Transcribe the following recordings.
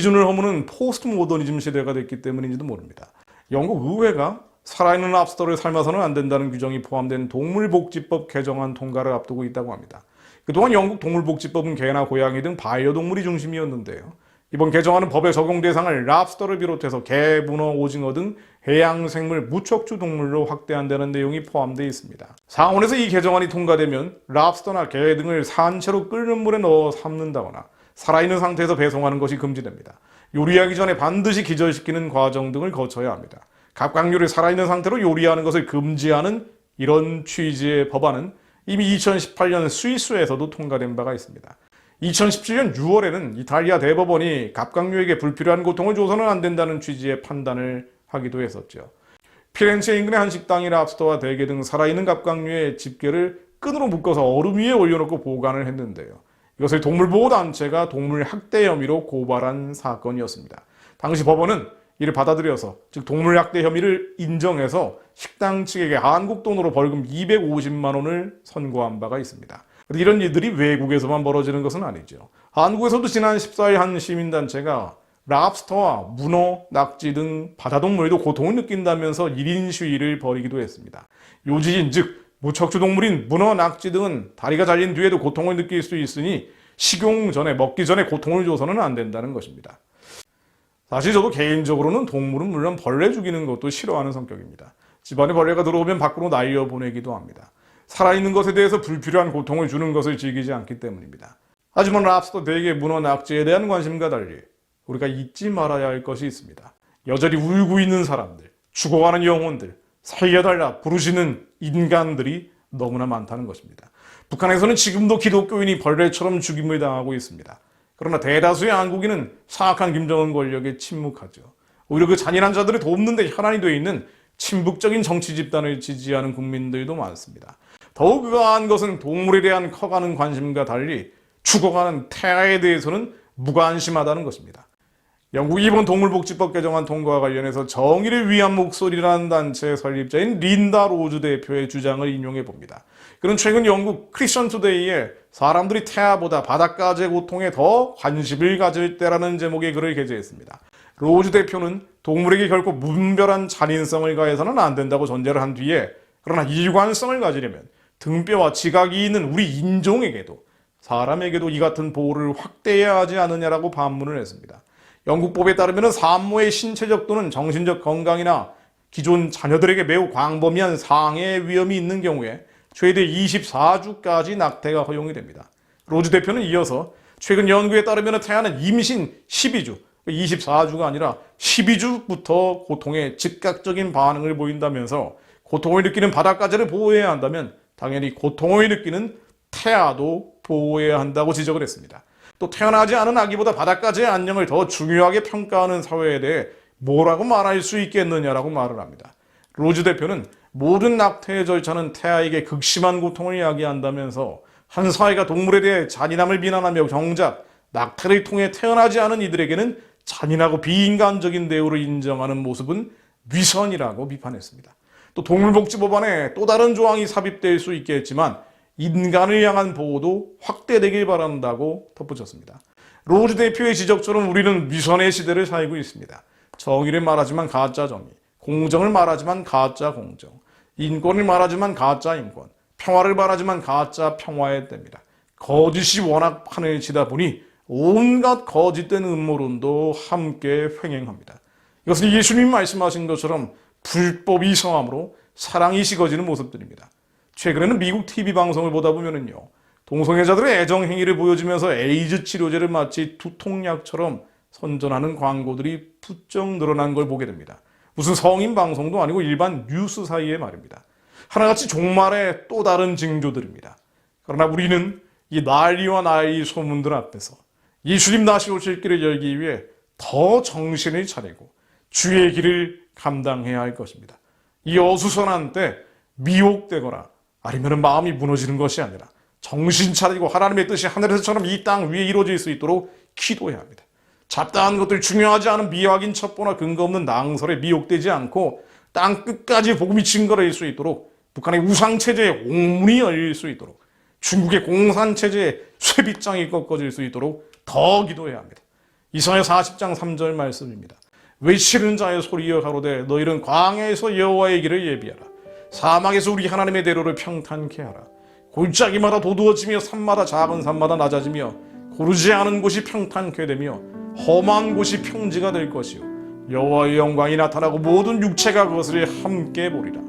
기준을 허무는 포스트 모더니즘 시대가 됐기 때문인지도 모릅니다. 영국 의회가 살아있는 랍스터를 삶아서는 안 된다는 규정이 포함된 동물복지법 개정안 통과를 앞두고 있다고 합니다. 그동안 영국 동물복지법은 개나 고양이 등 반려동물이 중심이었는데요. 이번 개정안은 법의 적용 대상을 랍스터를 비롯해서 개, 문어, 오징어 등 해양생물 무척주 동물로 확대한다는 내용이 포함되어 있습니다. 상원에서 이 개정안이 통과되면 랍스터나 개 등을 산채로 끓는 물에 넣어 삶는다거나 살아있는 상태에서 배송하는 것이 금지됩니다. 요리하기 전에 반드시 기절시키는 과정 등을 거쳐야 합니다. 갑각류를 살아있는 상태로 요리하는 것을 금지하는 이런 취지의 법안은 이미 2018년 스위스에서도 통과된 바가 있습니다. 2017년 6월에는 이탈리아 대법원이 갑각류에게 불필요한 고통을 줘서는 안 된다는 취지의 판단을 하기도 했었죠. 피렌체 인근의 한 식당이 랍스터와 대게 등 살아있는 갑각류의 집게를 끈으로 묶어서 얼음 위에 올려놓고 보관을 했는데요. 이것을 동물보호단체가 동물 학대 혐의로 고발한 사건이었습니다. 당시 법원은 이를 받아들여서 즉 동물 학대 혐의를 인정해서 식당 측에게 한국 돈으로 벌금 250만 원을 선고한 바가 있습니다. 이런 일들이 외국에서만 벌어지는 것은 아니죠. 한국에서도 지난 14일 한 시민단체가 랍스터와 문어, 낙지 등 바다동물도 고통을 느낀다면서 1인 시위를 벌이기도 했습니다. 요지인 즉 무척주 동물인 문어, 낙지 등은 다리가 잘린 뒤에도 고통을 느낄 수 있으니 식용 전에 먹기 전에 고통을 줘서는 안 된다는 것입니다. 사실 저도 개인적으로는 동물은 물론 벌레 죽이는 것도 싫어하는 성격입니다. 집안에 벌레가 들어오면 밖으로 날려 보내기도 합니다. 살아있는 것에 대해서 불필요한 고통을 주는 것을 즐기지 않기 때문입니다. 하지만 랍스터, 대게, 문어, 낙지에 대한 관심과 달리 우리가 잊지 말아야 할 것이 있습니다. 여전히 울고 있는 사람들, 죽어가는 영혼들, 살려달라 부르시는 인간들이 너무나 많다는 것입니다. 북한에서는 지금도 기독교인이 벌레처럼 죽임을 당하고 있습니다. 그러나 대다수의 한국인은 사악한 김정은 권력에 침묵하죠. 오히려 그 잔인한 자들을 돕는데 혈안이 되어 있는 친북적인 정치 집단을 지지하는 국민들도 많습니다. 더욱 의아한 것은 동물에 대한 커가는 관심과 달리 죽어가는 태아에 대해서는 무관심하다는 것입니다. 영국 이번 동물복지법 개정안 통과와 관련해서 정의를 위한 목소리라는 단체 설립자인 린다 로즈 대표의 주장을 인용해 봅니다. 그는 최근 영국 크리스천 투데이에 사람들이 태아보다 바닷가재 고통에 더 관심을 가질 때라는 제목의 글을 게재했습니다. 로즈 대표는 동물에게 결코 무분별한 잔인성을 가해서는 안 된다고 전제를 한 뒤에 그러나 일관성을 가지려면 등뼈와 지각이 있는 우리 인종에게도 사람에게도 이 같은 보호를 확대해야 하지 않느냐라고 반문을 했습니다. 영국법에 따르면 산모의 신체적 또는 정신적 건강이나 기존 자녀들에게 매우 광범위한 상해 위험이 있는 경우에 최대 24주까지 낙태가 허용이 됩니다. 로즈 대표는 이어서 최근 연구에 따르면 태아는 임신 12주, 24주가 아니라 12주부터 고통에 즉각적인 반응을 보인다면서 고통을 느끼는 바닷가재를 보호해야 한다면 당연히 고통을 느끼는 태아도 보호해야 한다고 지적을 했습니다. 또 태어나지 않은 아기보다 바닷가재의 안녕을 더 중요하게 평가하는 사회에 대해 뭐라고 말할 수 있겠느냐라고 말을 합니다. 로즈 대표는 모든 낙태의 절차는 태아에게 극심한 고통을 이야기한다면서 한 사회가 동물에 대해 잔인함을 비난하며 정작 낙태를 통해 태어나지 않은 이들에게는 잔인하고 비인간적인 대우를 인정하는 모습은 위선이라고 비판했습니다. 또 동물복지법안에 또 다른 조항이 삽입될 수 있겠지만 인간을 향한 보호도 확대되길 바란다고 덧붙였습니다. 로즈 대표의 지적처럼 우리는 위선의 시대를 살고 있습니다. 정의를 말하지만 가짜 정의, 공정을 말하지만 가짜 공정, 인권을 말하지만 가짜 인권, 평화를 말하지만 가짜 평화의 때입니다. 거짓이 워낙 판을 치다 보니 온갖 거짓된 음모론도 함께 횡행합니다. 이것은 예수님 말씀하신 것처럼 불법이 성함으로 사랑이 식어지는 모습들입니다. 최근에는 미국 TV 방송을 보다 보면은요, 동성애자들의 애정 행위를 보여주면서 에이즈 치료제를 마치 두통약처럼 선전하는 광고들이 부쩍 늘어난 걸 보게 됩니다. 무슨 성인 방송도 아니고 일반 뉴스 사이에 말입니다. 하나같이 종말의 또 다른 징조들입니다. 그러나 우리는 이 난리와 난리 소문들 앞에서 예수님 다시 오실 길을 열기 위해 더 정신을 차리고 주의 길을 감당해야 할 것입니다. 이 어수선한 때 미혹되거나 아니면 마음이 무너지는 것이 아니라 정신 차리고 하나님의 뜻이 하늘에서처럼 이 땅 위에 이루어질 수 있도록 기도해야 합니다. 잡다한 것들 중요하지 않은 미확인 첩보나 근거 없는 낭설에 미혹되지 않고 땅 끝까지 복음이 증거될 수 있도록 북한의 우상체제에 옹문이 열릴 수 있도록 중국의 공산체제에 쇠빗장이 꺾어질 수 있도록 더 기도해야 합니다. 이사야 40장 3절 말씀입니다. 외치는 자의 소리여 가로되 너희는 광야에서 여호와의 길을 예비하라. 사막에서 우리 하나님의 대로를 평탄케 하라. 골짜기마다 도두어지며 산마다 작은 산마다 낮아지며 고르지 않은 곳이 평탄케 되며 험한 곳이 평지가 될 것이요 여호와의 영광이 나타나고 모든 육체가 그것을 함께 보리라.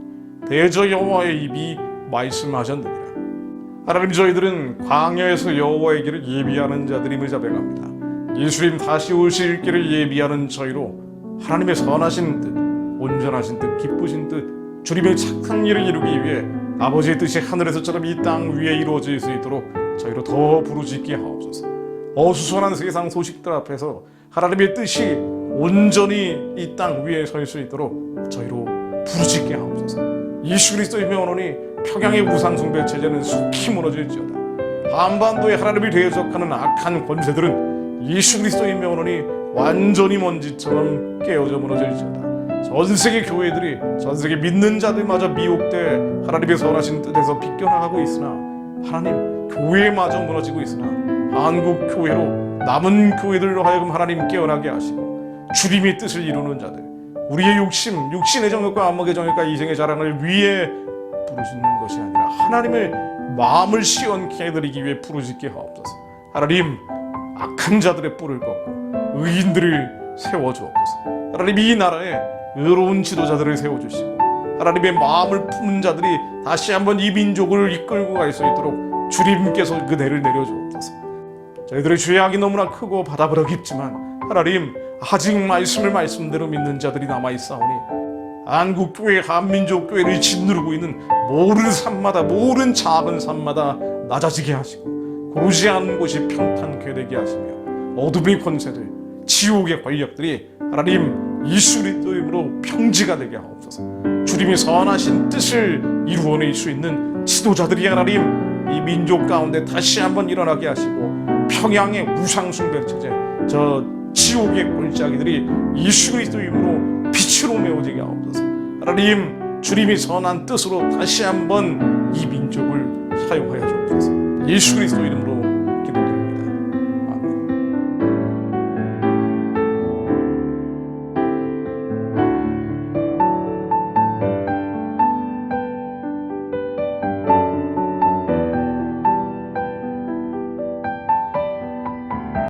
대저 여호와의 입이 말씀하셨느니라. 하나님 저희들은 광야에서 여호와의 길을 예비하는 자들임을 자백합니다. 예수님 다시 오실 길을 예비하는 저희로 하나님의 선하신 뜻, 온전하신 뜻, 기쁘신 뜻, 주님의 착한 일을 이루기 위해 아버지의 뜻이 하늘에서처럼 이 땅 위에 이루어질 수 있도록 저희로 더 부르짖게 하옵소서. 어수선한 세상 소식들 앞에서 하나님의 뜻이 온전히 이 땅 위에 설 수 있도록 저희로 부르짖게 하옵소서. 예수 그리스도의 명언이 평양의 우상 숭배 체제는 속히 무너질지어다. 한반도에 하나님을 대적하는 악한 권세들은 예수 그리스도의 명언이 완전히 먼지처럼 깨어져 무너질지어다. 전 세계 교회들이 전 세계 믿는 자들마저 미혹돼 하나님의 선하신 뜻에서 비껴나가고 있으나 하나님 교회마저 무너지고 있으나 한국 교회로 남은 교회들로 하여금 하나님 깨어나게 하시고 주님의 뜻을 이루는 자들 우리의 욕심, 육신의 정욕과 안목의 정욕과 이생의 자랑을 위해 부르짖는 것이 아니라 하나님의 마음을 시원케 해드리기 위해 부르짖게 하옵소서. 하나님 악한 자들의 뿔을 꺾고 의인들을 세워주옵소서. 하나님 이 나라에 의로운 지도자들을 세워주시고 하나님의 마음을 품은 자들이 다시 한번 이 민족을 이끌고 갈 수 있도록 주님께서 그대를 내려주옵소서. 저희들의 죄악이 너무나 크고 바다보다 깊지만 하나님 아직 말씀을 말씀대로 믿는 자들이 남아 있사오니 한국 교회, 한민족 교회를 짓누르고 있는 모든 산마다 모든 작은 산마다 낮아지게 하시고 고르지 않은 곳이 평탄케 되게 하시며 어둠의 권세들, 지옥의 권력들이 하나님 예수 그리스도 이름으로 평지가 되게 하옵소서. 주님이 선하신 뜻을 이루어낼 수 있는 지도자들이 하나님 이 민족 가운데 다시 한번 일어나게 하시고 평양의 우상숭배 체제, 저 지옥의 골짜기들이 예수 그리스도 이름으로 빛으로 메워지게 하옵소서. 하나님 주님이 선한 뜻으로 다시 한번 이 민족을 사용하여 주옵소서. 예수 그리스도 이름으로